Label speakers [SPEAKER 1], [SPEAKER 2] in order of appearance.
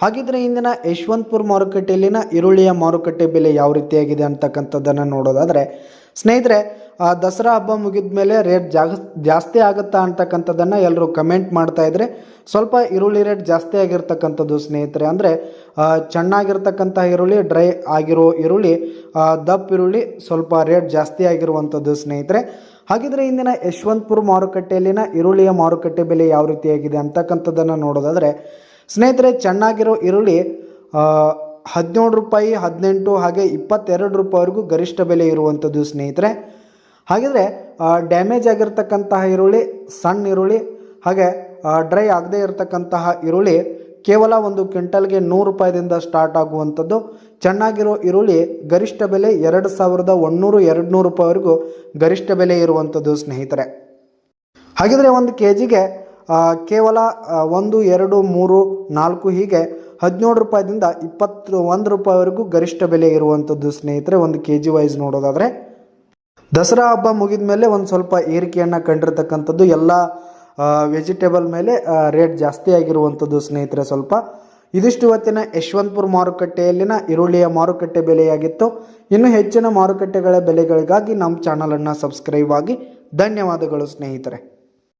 [SPEAKER 1] ಹಾಗಿದ್ರೆ ಇಂದಿನ ಯಶವಂತಪುರ ಮಾರುಕಟ್ಟೆಯಲ್ಲಿನ ಈರುಳ್ಳಿಯ ಮಾರುಕಟ್ಟೆ ಬೆಲೆ ಯಾವ ರೀತಿಯಾಗಿದೆ ಅಂತಕ್ಕಂಥದ್ದನ್ನು ನೋಡೋದಾದರೆ, ಸ್ನೇಹಿತರೆ ದಸರಾ ಹಬ್ಬ ಮುಗಿದ ಮೇಲೆ ರೇಟ್ ಜಾಗ ಜಾಸ್ತಿ ಆಗುತ್ತಾ ಅಂತಕ್ಕಂಥದ್ದನ್ನು ಎಲ್ಲರೂ ಕಮೆಂಟ್ ಮಾಡ್ತಾ ಇದ್ರೆ, ಸ್ವಲ್ಪ ಈರುಳ್ಳಿ ರೇಟ್ ಜಾಸ್ತಿ ಆಗಿರ್ತಕ್ಕಂಥದ್ದು ಸ್ನೇಹಿತರೆ. ಅಂದರೆ ಚೆನ್ನಾಗಿರ್ತಕ್ಕಂಥ ಈರುಳ್ಳಿ ಡ್ರೈ ಆಗಿರೋ ಈರುಳ್ಳಿ ದಪ್ಪ ಈರುಳ್ಳಿ ಸ್ವಲ್ಪ ರೇಟ್ ಜಾಸ್ತಿ ಆಗಿರುವಂಥದ್ದು ಸ್ನೇಹಿತರೆ. ಹಾಗಿದ್ರೆ ಇಂದಿನ ಯಶವಂತಪುರ ಮಾರುಕಟ್ಟೆಯಲ್ಲಿನ ಈರುಳ್ಳಿಯ ಮಾರುಕಟ್ಟೆ ಬೆಲೆ ಯಾವ ರೀತಿಯಾಗಿದೆ ಅಂತಕ್ಕಂಥದ್ದನ್ನು ನೋಡೋದಾದರೆ ಸ್ನೇಹಿತರೆ, ಚೆನ್ನಾಗಿರೋ ಈರುಳ್ಳಿ ಹದಿನೇಳು ರೂಪಾಯಿ, ಹದಿನೆಂಟು, ಹಾಗೆ ಇಪ್ಪತ್ತೆರಡು ರೂಪಾಯಿವರೆಗೂ ಗರಿಷ್ಠ ಬೆಲೆ ಇರುವಂಥದ್ದು ಸ್ನೇಹಿತರೆ. ಹಾಗಿದ್ರೆ ಡ್ಯಾಮೇಜ್ ಆಗಿರ್ತಕ್ಕಂತಹ ಈರುಳ್ಳಿ, ಸಣ್ಣ ಈರುಳ್ಳಿ, ಹಾಗೆ ಡ್ರೈ ಆಗದೇ ಇರತಕ್ಕಂತಹ ಈರುಳ್ಳಿ ಕೇವಲ ಒಂದು ಕ್ವಿಂಟಲ್ಗೆ ನೂರು ರೂಪಾಯಿದಿಂದ ಸ್ಟಾರ್ಟ್ ಆಗುವಂಥದ್ದು. ಚೆನ್ನಾಗಿರೋ ಈರುಳ್ಳಿ ಗರಿಷ್ಠ ಬೆಲೆ ಎರಡು ಸಾವಿರದ ಒನ್ನೂರು ಎರಡು ನೂರು ರೂಪಾಯಿವರೆಗೂ ಗರಿಷ್ಠ ಬೆಲೆ ಇರುವಂಥದ್ದು ಸ್ನೇಹಿತರೆ. ಹಾಗಿದ್ರೆ ಒಂದು ಕೆ ಜಿಗೆ ಕೇವಲ ಒಂದು, ಎರಡು, ಮೂರು, ನಾಲ್ಕು ಹೀಗೆ ಹದಿನೇಳು ರೂಪಾಯಿದಿಂದ ಇಪ್ಪತ್ತು, ಒಂದು ರೂಪಾಯಿವರೆಗೂ ಗರಿಷ್ಠ ಬೆಲೆ ಇರುವಂಥದ್ದು ಸ್ನೇಹಿತರೆ, ಒಂದು ಕೆ ಜಿ ವೈಸ್ ನೋಡೋದಾದರೆ. ದಸರಾ ಹಬ್ಬ ಮುಗಿದ ಮೇಲೆ ಒಂದು ಸ್ವಲ್ಪ ಏರಿಕೆಯನ್ನು ಕಂಡಿರ್ತಕ್ಕಂಥದ್ದು, ಎಲ್ಲ ವೆಜಿಟೇಬಲ್ ಮೇಲೆ ರೇಟ್ ಜಾಸ್ತಿ ಆಗಿರುವಂಥದ್ದು ಸ್ನೇಹಿತರೆ ಸ್ವಲ್ಪ. ಇದಿಷ್ಟು ಇವತ್ತಿನ ಯಶವಂತಪುರ ಮಾರುಕಟ್ಟೆಯಲ್ಲಿನ ಈರುಳ್ಳಿಯ ಮಾರುಕಟ್ಟೆ ಬೆಲೆಯಾಗಿತ್ತು. ಇನ್ನು ಹೆಚ್ಚಿನ ಮಾರುಕಟ್ಟೆಗಳ ಬೆಲೆಗಳಿಗಾಗಿ ನಮ್ಮ ಚಾನಲನ್ನು ಸಬ್ಸ್ಕ್ರೈಬ್ ಆಗಿ. ಧನ್ಯವಾದಗಳು ಸ್ನೇಹಿತರೆ.